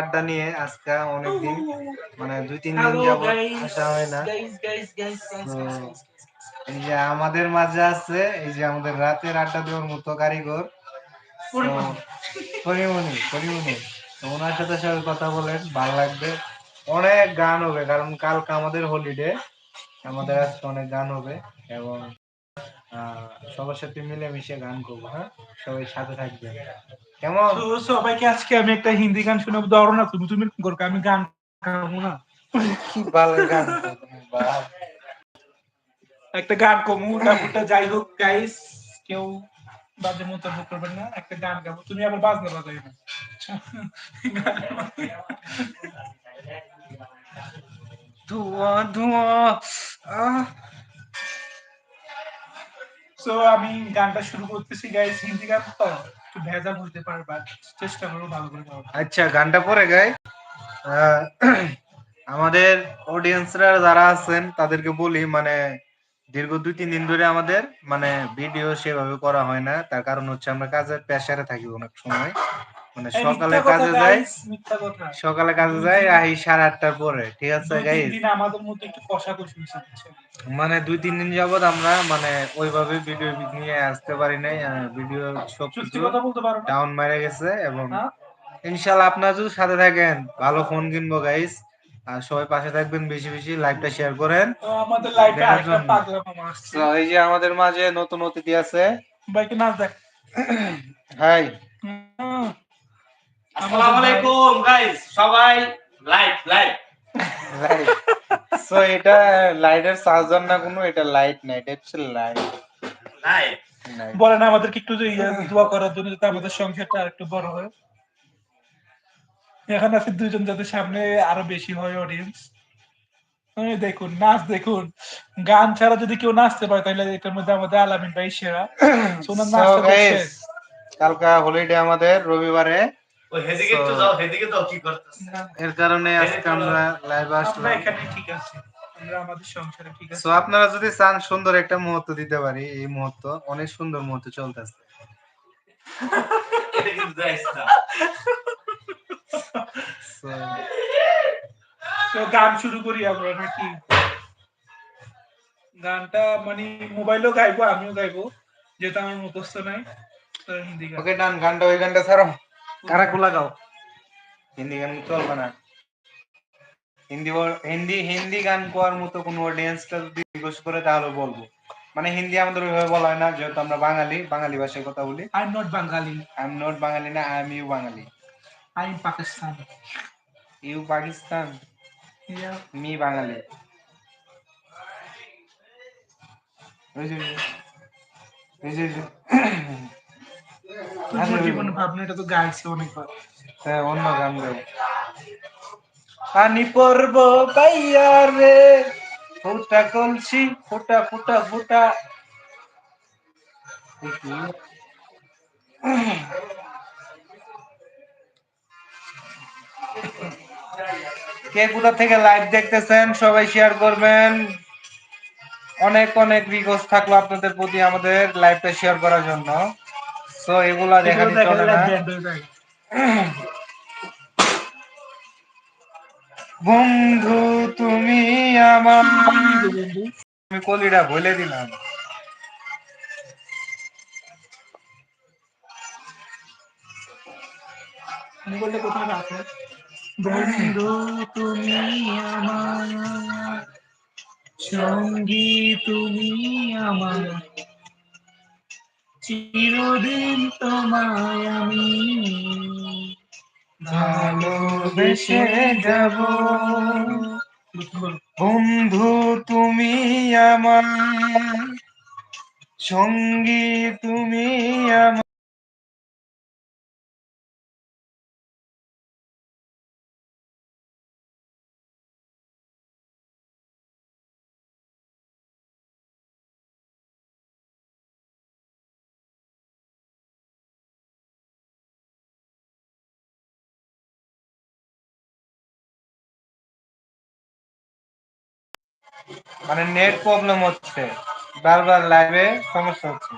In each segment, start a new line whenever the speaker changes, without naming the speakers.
আড্ডা নিয়ে আজকে অনেকদিন মানে দুই তিন দিন যাবত আসা হয় না। এই যে আমাদের মাঝে আছে এই যে আমাদের রাতের আড্ডা দেওয়ার মতো কারিগর।
পরিমণি।
পরিমণি ওনার সাথে সবাই কথা বলেন ভালো লাগবে। অনেক গান হবে কারণ কালকে আমাদের হলিডে আমাদের আজকে অনেক গান হবে এবং সবার সাথে মিলেমিশে গান করব হ্যাঁ? সবাই সাথে থাকবে। কেমন?
সবাইকে আজকে আমি একটা হিন্দি গান শোনাবো। ধরো না তুমি তুমি এরকম করো আমি গান গাবো না।
ভালো গান
একটা গান কমু তারপরটা যাই হোক গাইস কেউ বাজে মন্তব্য করবেন না একটা গান গাবো। তুমি আবার বাজনা বাজাই না
ধোঁয়া ধোঁয়া আহ।
সো আমি গানটা শুরু করতেছি গাইস হিন্দি গান তো, একটু ভেজা বুঝতে পারবা চেষ্টা করব ভালো করে
আচ্ছা গানটা পরে গাই আমাদের অডিয়েন্সরা যারা আছেন, তাদেরকে বলি মানে দীর্ঘ দুই, তিন দিন ধরে আমাদের মানে ভিডিও সেভাবে করা হয় না। তার কারণ হচ্ছে আমরা কাজের প্রেসারে থাকি অনেক সময়। মানে সকালে কাজে
কথা।
সকালে কাজে যাই আহি সাড়ে আটটার পরে ঠিক আছে
দুই তিন
গাইস
দিন আমাদের মধ্যে একটু কষাকষি
মানে দুই তিন দিন যাবত আমরা মানে ওইভাবে ভিডিও নিয়ে আসতে পারি নাই ভিডিও সব কিছু
কথা বলতে পারো না।
ডাউন মেরে গেছে এবং
হ্যাঁ?
ইনশাল্লাহ আপনারা যদি সাথে থাকেন ভালো ফোন কিনবো গাইস আর সবাই পাশে থাকবেন বেশি বেশি লাইভটা শেয়ার করেন।
আমাদের লাইফে আরেকটা
জন্য।
আসছে।
এই যে আমাদের মাঝে নতুন অতিথি আছে।
ভাইকে নাচ দেখ।
হাই
হুম।
আসসালামু আলাইকুম গাইস সবাই লাইভ লাইভ
সো এটা লাইটের চার্জার না কোনো এটা লাইট না এটা হচ্ছে লাইট
লাইভ
বলেন আমাদেরকে একটু দোয়া করার জন্য যাতে আমাদের সংসারটা আরেকটু বড় হয়। এখানে আছে দুজন যাদের সামনে আরও বেশি হয় অডিয়েন্স দেখুন নাচ দেখুন। গান ছাড়া যদি কেউ নাচতে পারে তাহলে এটার মধ্যে আমাদের আলামিন ভাই সেরা। সোনার
কালকা হলিডে আমাদের রবিবারে।
ওই হেদিকে একটু
So-
যাও হেদিকে যাও কি করতেছ?
এর কারণে আজকে আমরা লাইভ আসলাম।
এখানে ঠিক আছে। আমরা আমাদের সংসারে ঠিক আছে।
সো আপনারা যদি চান সুন্দর একটা মুহূর্ত দিতে পারি এই মুহূর্ত অনেক সুন্দর মুহূর্ত চলতেছে।
এটা কিন্তু যাইস না।
তো গান শুরু করি আমরা নাকি? গানটা মানে মোবাইলও গাইবো আমিও গাইবো যেহেতু আমার মুখস্থ নাই তো হিন্দি গান।
ওকে ডান গানটা ওই গানটা ছাড়ো। কারা খোলা গাও? হিন্দি গান চলবে না। হিন্দি হিন্দি হিন্দি গান কোয়ার মতো কোন অডিয়েন্সটা যদি রিকোয়েস্ট করে তাহলে বলব। মানে হিন্দি আমাদের ওইভাবে বলা হয় না যেহেতু আমরা বাঙালি বাঙালি ভাষায় কথা বলি।
I am not Bangali
I am not Bangali না I am you Bangali
I am Pakistan
you Pakistan me Bangali ওই যে এই যে এই যে
তোমার
হ্যাঁ কে কোথা থেকে লাইভ দেখতেছেন, সবাই শেয়ার করবেন। অনেক অনেক রিকোয়েস্ট থাকল আপনাদের প্রতি আমাদের লাইভটা শেয়ার করার জন্য। সো এগুলা চলে না। বন্ধু তুমি আমার। আমি কলিটা বলে দিলাম
কোথায় বন্ধু তুমি আমার সঙ্গী তুমি আমার চিরদিন তোমায় আমি
ভালোবেসে যাব। বন্ধু তুমি আমার সঙ্গী তুমি আমার মানে নেট প্রবলেম হচ্ছে। বারবার লাইভে সমস্যা হচ্ছে।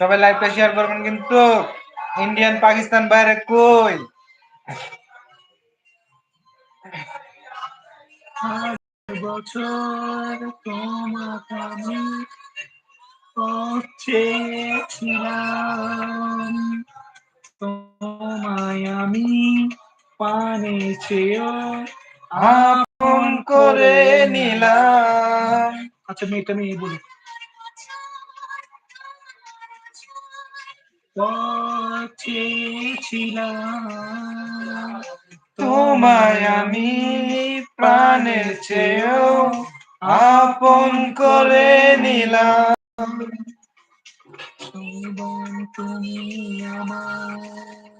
সবাই লাইভটা শেয়ার করবেন কিন্তু ইন্ডিয়ান পাকিস্তান বাইরে কই?
বছর তোমাকে চেয়েও
আপন করে নিলাম।
আচ্ছা মেয়েটা মেয়ে বলি।
তোমায় আমি প্রাণের চেয়েও আপন করে নিলাম।
তুমি আমার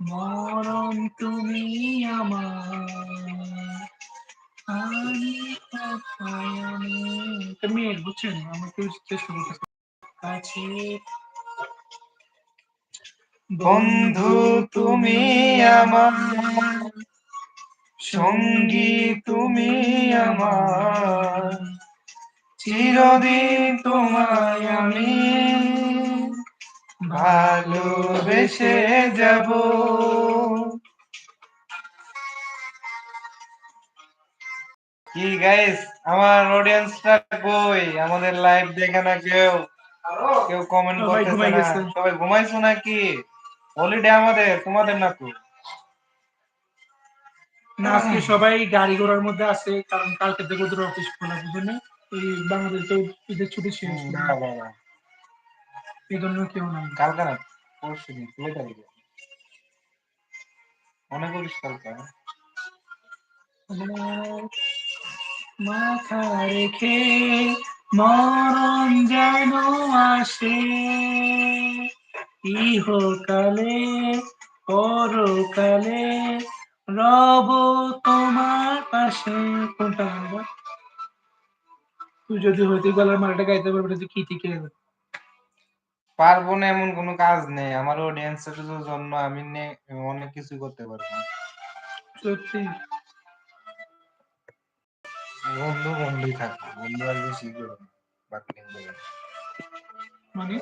মরণ তুমি আমার। আমি এটা বুঝছেন? আমাকে চেষ্টা করতেছে কাছে
বন্ধু তুমি আমার, সঙ্গী তুমি আমার। চিরদিন তোমায় আমি ভালোবেসে যাব। কি গাইস আমার অডিয়েন্সটা কই? আমাদের লাইভ দেখে না কেউ? কেউ কমেন্ট
সবাই
করতেছে না। সবাই ঘুমাইছো নাকি? হলিডে আমাদের তোমাদের না তো?
না আজকে সবাই গাড়ি ঘোড়ার মধ্যে আছে কারণ কালকে থেকে ওদের অফিস খোলা বুঝলেন এই বাংলাদেশে ঈদের ছুটি শেষ।
বাহ, বাহ,
জন্য কেউ নাই
কালকে না পরশু দিন ষোলো তারিখে মনে করিস কালকে?
মাথা রেখে মরণ যেন আসে ইহকালে পরকালে রব তোমার পাশে কোনটা? তুই যদি হইতে গলার মালাটা গাইতে পারবি তুই কি ঠিক
পারব না এমন কোনো কাজ নেই। আমার অডিয়েন্সের জন্য আমি অনেক কিছু করতে পারব।
সত্যি।
বন্ধু বন্ধুই থাকবে বন্ধু আর বেশি করব না।
মানে?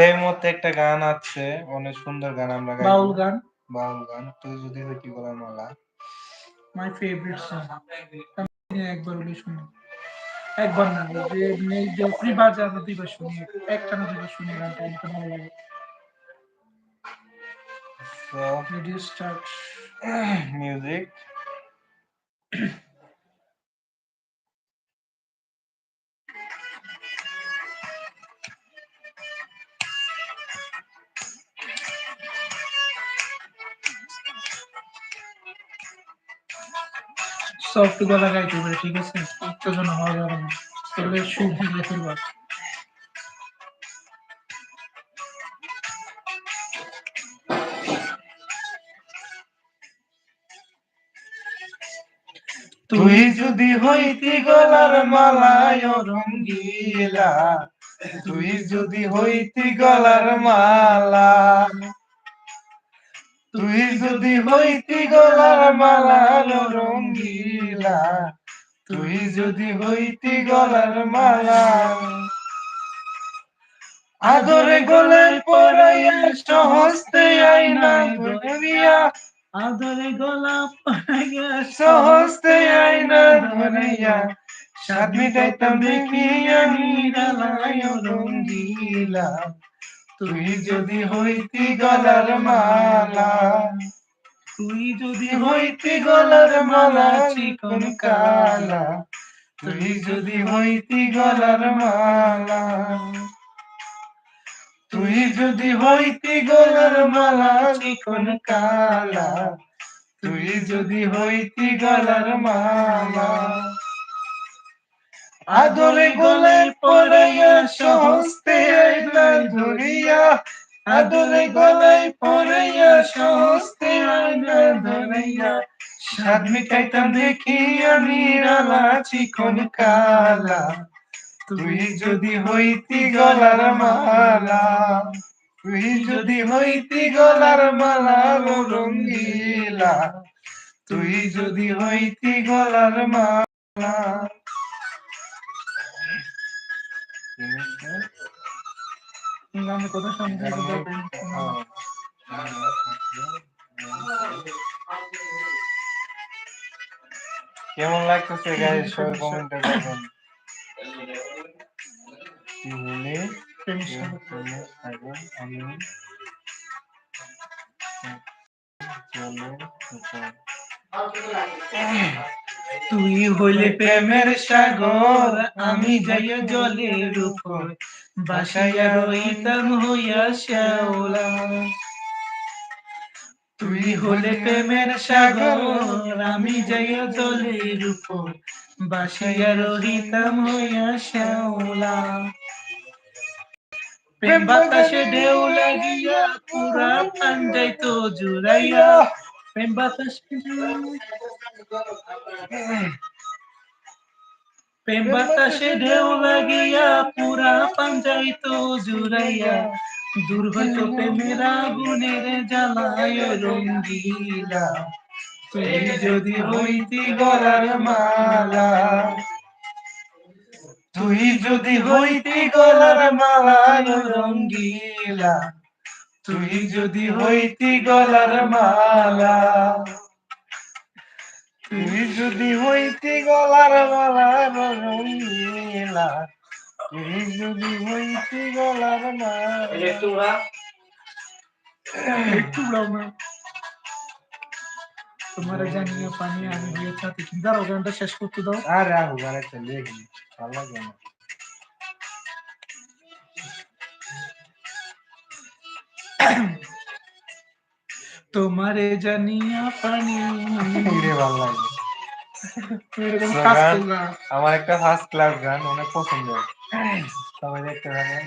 এই মুহূর্তে একটা গান আছে অনেক সুন্দর গান আমরা গাইবো।
বাউল গান?
বাউল গান তো যদি হইতি গলার মালা?
মাই ফেভারিট সং আমি একবার হলে শুনি। একবার না যে মানে যখনই বাজে না দুইবার শুনি একটা না দুইবার শুনি গানটা তো ভালো লাগে। রেডিও স্টার্ট
মিউজিক
সফট গলা গাইতে পারে ঠিক আছে? উত্তেজনা হওয়া যাবে না। তাহলে সুর দিয়ে ফেলবা
তুই যদি হইতি গলার মালায় রঙ্গিলা তুই যদি হইতি গলার মালা তুই যদি হইতি গলার মালা রঙ্গিলা তুই যদি হইতি গলার মালা আদরে গলায় পরাইয়া সহস্তে আইনা ধরিয়া
আদরে গলা পাইয়া
সহস্তে আইনা ধরিয়া সাত মিটাইতাম দেখিয়া নিরালায় রঙ্গিলা তুই যদি হইতি গলার মালা
তুই যদি
হইতি গলার মালা চিকন কালা তুই যদি হইতি গলার মালা তুই যদি হইতি গলার মালা চিকন কালা তুই যদি হইতি গলার মালা আদরে গলায় পড়াইয়া সহস্তে আইনা ধরিয়া আদরে গলায় পড়াইয়া সহস্তে ধরিয়া সাত মিটাইতাম দেখিয়া নিরালা চিকন কালা। তুই যদি হইতি গলার মালা তুই যদি হইতি গলার মালা গো রঙ্গিলা তুই যদি হইতি গলার মালা।
আমি কথা শুনতে
কেমন লাগতেছে গাইস সবাই কমেন্টে বলুন কি বলি থাকো আমি
তুই হইলে প্রেমের সাগর আমি যাইয়া জলের উপর বাসাইয়া রইতাম হইয়া শ্যাওলা। তুই হলে প্রেমের সাগর আমি যাইয়া জলের উপর বাসাইয়া রহিতাম শ্যাওলা। প্রেম বাতাসে ঢেউ লাগিয়া পুরা পাঞ্জাই তো জুড়াইয়া। প্রেম বাতাসে প্রেম বাতাসে ঢেউ লাগিয়া পুরা পাঞ্জাই তো জুড়াইয়া। দূর হইতো প্রেমের আগুনের জ্বালায় রঙ্গিলা। তুই যদি হইতি গলার মালা
তুই যদি হইতি গলার মালা রঙ্গিলা। তুই যদি হইতি গলার মালা তুই যদি হইতি গলার মালা রঙ্গিলা। যদি হইতি গলার মালা
একটু ওরা
একটু উড়াও না তোমার জানিয়ে পানি আমি দিয়ে সাথে দাঁড়াও গানটা শেষ করতে দাও
আরে আহু গারে চলে গেলি ভালো লাগে না
তোমারে জানিয়া পানি
রে ভালো লাগে। আমার একটা ফার্স্ট ক্লাস গান অনেক পছন্দ সবাই দেখতে পারেন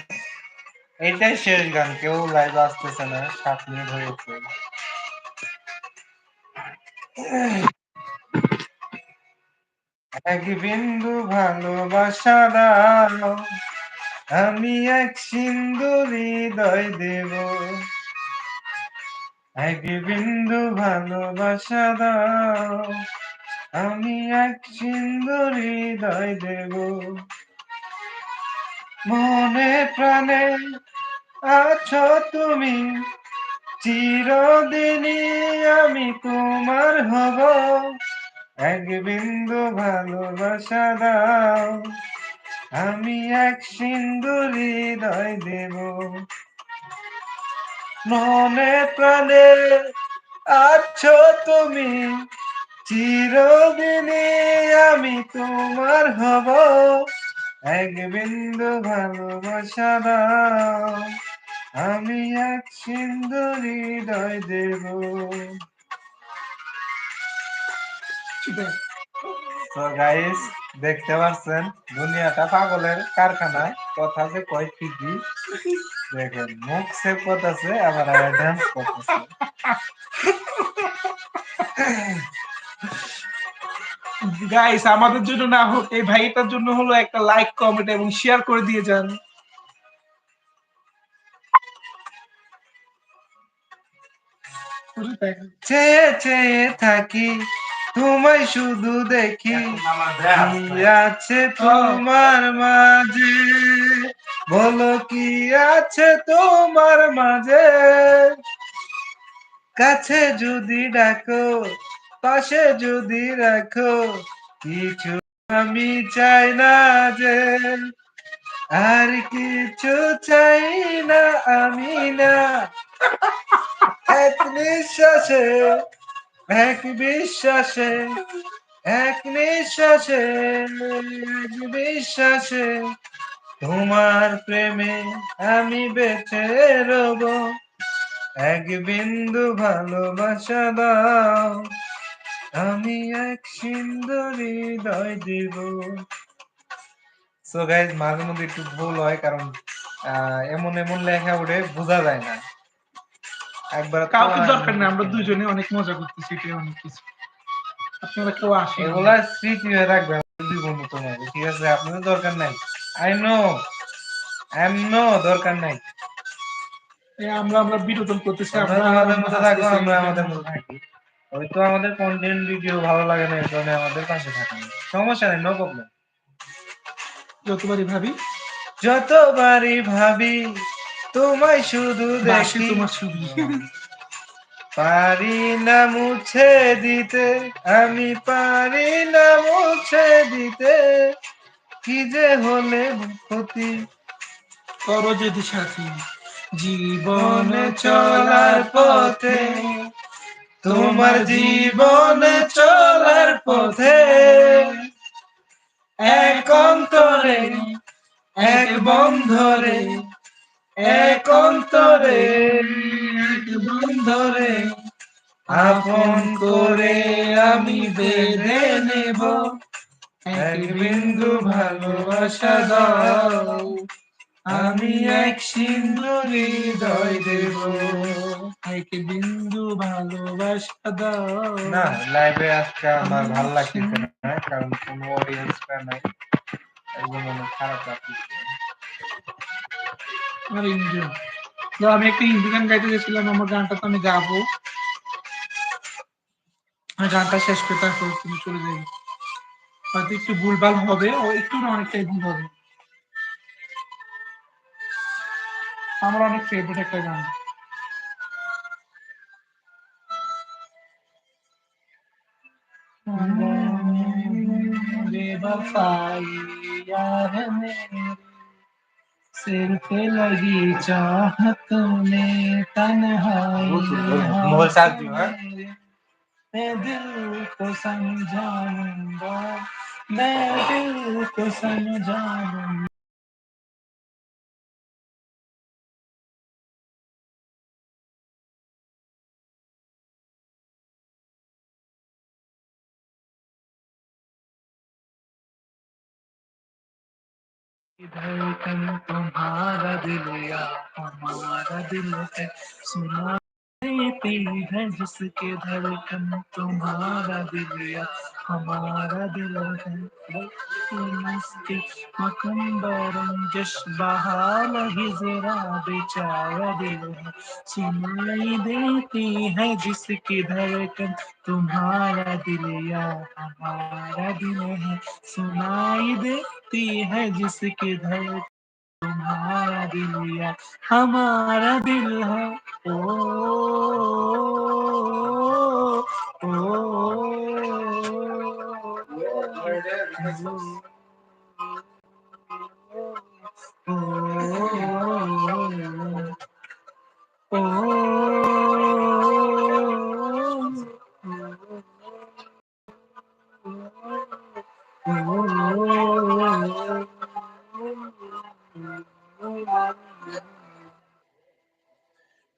এইটাই শেষ গান, কেউ লাইভ আসতেছে না, সাত মিনিট হয়েছে এক বিন্দু ভালোবাসা দাও, আমি এক সিন্ধু হৃদয় দেব। এক বিন্দু ভালোবাসা দাও, আমি এক সিন্ধু হৃদয় দেব। মনে প্রাণে আছো তুমি। চিরদিনই আমি তোমার হব। এক বিন্দু ভালোবাসা দাও। আমি এক সিন্ধু হৃদয় দেব। মনে প্রাণে আছো তুমি। চিরদিনই আমি তোমার হব। এক বিন্দু ভালোবাসা দাও, আমি এক সিন্ধু হৃদয় দেব। তো গাইস দেখতে পাচ্ছেন, দুনিয়াটা পাগলের কারখানায়। কথা যে কয় ঠিকই। দেখেন, মুখ সেভ করতেছে, আবার আবার ডান্স করতেছে।
গাইস আমাদের জন্য না হোক এই ভাইটার জন্য হলো একটা লাইক কমেন্ট এবং শেয়ার করে দিয়ে যান।
চেয়ে চেয়ে থাকি তোমায় শুধু দেখি। আছে তোমার মাঝে? বলো কি আছে তোমার মাঝে? কাছে যদি ডাকো পাশে যদি রাখো কিছু আমি চাই না যে, আর কিছু চাই না আমি না। এক নিঃশ্বাসে, এক বিশ্বাসে, এক নিঃশ্বাসে, এক বিশ্বাসে, তোমার প্রেমে আমি বেঁচে রব। এক বিন্দু ভালোবাসা দাও। আমি এক সুন্দর হৃদয় দিব। সো গাইজ মাঝে মধ্যে একটু ভুল হয় কারণ এমন এমন লেখা উঠে বোঝা যায় না। একবার
কাউকে দরকার নেই আমরা দুজনে অনেক মজা করতেছি এটাই অনেক কিছু। আপনারা কেউ আসেন
এগুলা স্মৃতি হয়ে রাখবে আমাদের দুই বন্ধু তোমার ঠিক আছে? আপনাদের দরকার নাই। I no I am no দরকার নাই।
এই আমরা আমরা বিনোদন করতেছি
আমরা
আমরা
আমাদের মতো থাকব আমরা আমাদের মতো থাকি। ওই তো আমাদের কন্টেন্ট ভিডিও ভালো লাগে না এর জন্য আমাদের পাশে থাকে না সমস্যা নেই নো প্রবলেম
যতবারই ভাবি।
যতবারই ভাবি তোমায় শুধু দেখি।
তোমার ছবি
পারি না মুছে দিতে আমি পারি না মুছে দিতে। কি যে হলে ক্ষতি।
করো যদি সাথী। জীবনে
চলার পথে তোমার জীবনে চলার পথে এক অন্তরে, এক বন্ধরে, এক অন্তরে, এক বন্ধরে আপন করে আমি বেঁধে নেব। এক বিন্দু ভালোবাসা দাও। আমি এক সিন্ধু হৃদয় দেব।
এক বিন্দু ভালোবাসা দাও।
না লাইভে আজকে আমার ভালো লাগতেছে না কারণ কোনো অডিয়েন্সটা নাই। একদম অনেক খারাপ লাগতেছে।
আমার হিন্দু আমি একটা হিন্দি গান গাইতে গেছিলাম আমার গানটা তো আমি গাবো। আমি গানটা শেষ করে তারপর তুমি চলে যাবে। হয়তো একটু ভুলভাল হবে ও একটু না অনেকটাই ভুল হবে। আমার অনেক ফেভারিট একটা গান बेवफाई यार मेरी सिर्फ लगी चाहत में तन्हाई
मोबाइल चार्ज दियो, हाँ?
मैं दिल को समझाऊंगा मैं दिल को समझाऊंगा धड़कन तुम्हारा दिल या हमारा दिल है सुना देती है जिसके धड़कन तुम्हारा दिल या हमारा दिल है। जश बहाल ही जरा बेचारा दिल है। सुनाई देती है जिसकी धड़कन तुम्हारा दिल या हमारा दिल है। सुनाई देती है जिसकी धड़कन तुम्हारा दिल या हमारा दिल है ओ ओ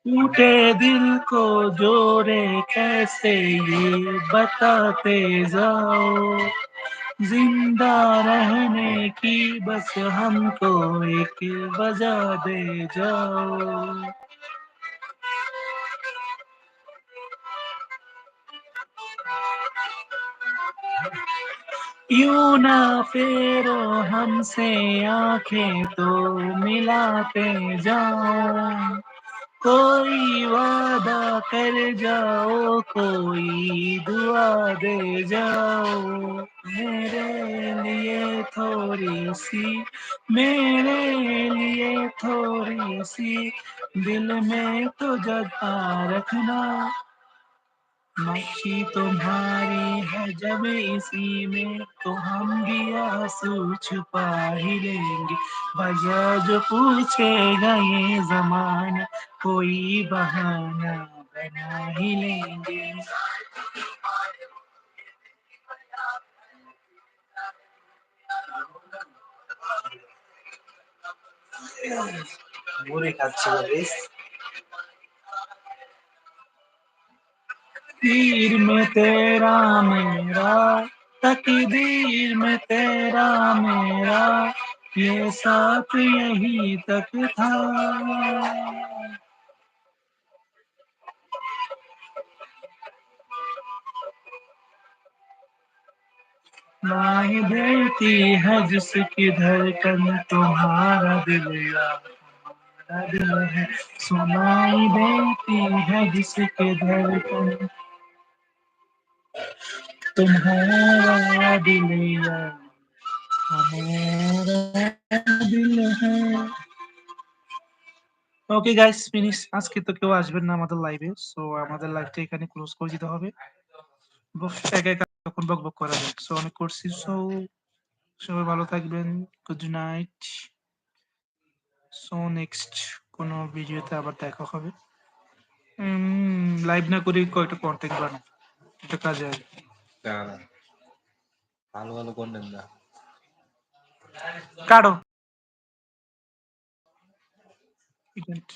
टूटे दिल को जोड़े कैसे ये बताते जाओ। ज़िंदा रहने की बस हमको एक वजह दे जाओ। यूँ ना फेरो हमसे आँखें तो मिलाते जाओ। कोई वादा कर जाओ, कोई दुआ दे जाओ। मेरे लिए थोड़ी सी, मेरे लिए थोड़ी सी दिल में तो जगा रखना। मक्खी तुम्हारी है जब इसी में तो हम भी आँसू छुपा ही लेंगे वजह जो पूछेगा ये जमाना कोई बहाना बना ही लेंगे
Música, chicos.
तकदीर में तेरा मेरा, तकदीर में तेरा मेरा, ये साथ यही तक था। देती है जिसकी धड़कन तुम्हारा दिल तुम्हारा दिल है। सुनाई देती है जिसकी धड़कन तुम्हारा दिल या हमारा दिल है ওকে গাইস ফিনিশ আজকে তো কেউ আসবেন না আমাদের লাইভে সো আমাদের লাইভটা এখানে ক্লোজ করে দিতে হবে বক- একা একা তখন বক বক করা যায় সো অনেক করছি সো সবাই ভালো থাকবেন গুড নাইট সো নেক্সট কোনো ভিডিওতে আবার দেখা হবে লাইভ না করে কয়েকটা কন্টেন্ট বানাও এটা কাজে আসবে
ভালো ভালো কন্টেন্ট দা
কাটো ইভেন্ট